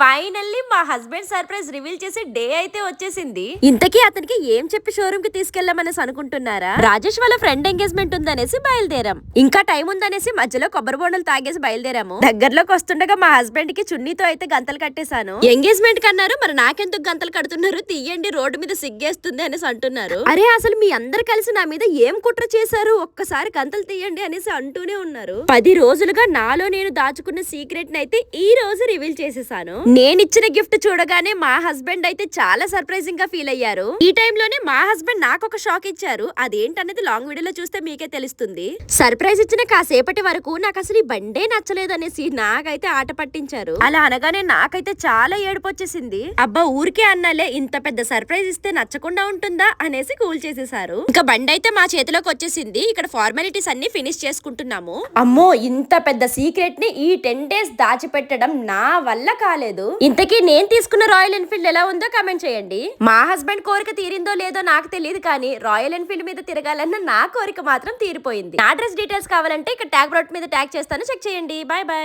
Finally మా husband surprise reveal చేసే day అయితే వచ్చేసింది. ఇంతకీ అతనికి ఏం చెప్పి షోరూమ్కి తీసుకెళ్ళామనేసి అనుకుంటున్నారా? రాజేష్ వాళ్ళ ఫ్రెండ్ ఎంగేజ్మెంట్ ఉందనేసి బయలుదేరాం. ఇంకా టైం ఉందనేసి మధ్యలో కొబ్బరి బోండలు తాగేసి బయలుదేరాము. దగ్గరలోకి వస్తుండగా మా హస్బెండ్కి చున్నీతో అయితే గంతలు కట్టేశాను. ఎంగేజ్మెంట్ కన్నారు మరి నాకెందుకు గంతలు కడుతున్నారు? తీయండి రోడ్డు మీద సిగ్గేస్తుంది అనేసి అంటున్నారు. అరే అసలు మీ అందరు కలిసి నా మీద ఏం కుట్ర చేశారు? ఒక్కసారి గంతలు తీయండి అనేసి అంటూనే ఉన్నారు. పది రోజులుగా నాలో నేను దాచుకున్న సీక్రెట్ అయితే ఈ రోజు రివీల్ చేసేసాను నేను ఇచ్చిన గిఫ్ట్ చూడగానే మా హస్బెండ్ అయితే చాలా సర్ప్రైజింగ్గా ఫీల్ అయ్యారు. ఈ టైంలోనే మా హస్బెండ్ నాకు ఒక షాక్ ఇచ్చారు. అదేంటనేది లాంగ్ వీడియోలో చూస్తే మీకే తెలుస్తుంది. సర్ప్రైజ్ ఇచ్చిన కాసేపటి వరకు నాకు అసలు ఈ బండే నచ్చలేదు అనేసి నాకైతే ఆట పట్టించారు. అలా అనగానే నాకైతే చాలా ఏడుపు వచ్చేసింది అబ్బా ఊరికే అన్నాలే ఇంత పెద్ద సర్ప్రైజ్ ఇస్తే నచ్చకుండా ఉంటుందా అనేసి కూల్ చేసేసారు. ఇంకా బండి అయితే మా చేతిలోకి వచ్చేసింది. ఇక్కడ ఫార్మాలిటీస్ అన్ని ఫినిష్ చేసుకుంటున్నాము. అమ్మో ఇంత పెద్ద సీక్రెట్ని ఈ టెన్ డేస్ దాచిపెట్టడం నా వల్ల కాదు కాలేదు ఇంతకీ నేను తీసుకున్న రాయల్ ఎన్ఫీల్డ్ ఎలా ఉందో కమెంట్ చేయండి. మా హస్బెండ్ కోరిక తీరిందో లేదో నాకు తెలియదు కానీ రాయల్ ఎన్ఫీల్డ్ మీద తిరగాలన్న నా కోరిక మాత్రం తీరిపోయింది. నా డీటెయిల్స్ కావాలంటే ఇక్కడ ట్యాగ్ రోడ్ మీద ట్యాగ్ చేస్తాను. చెక్ చేయండి. Bye bye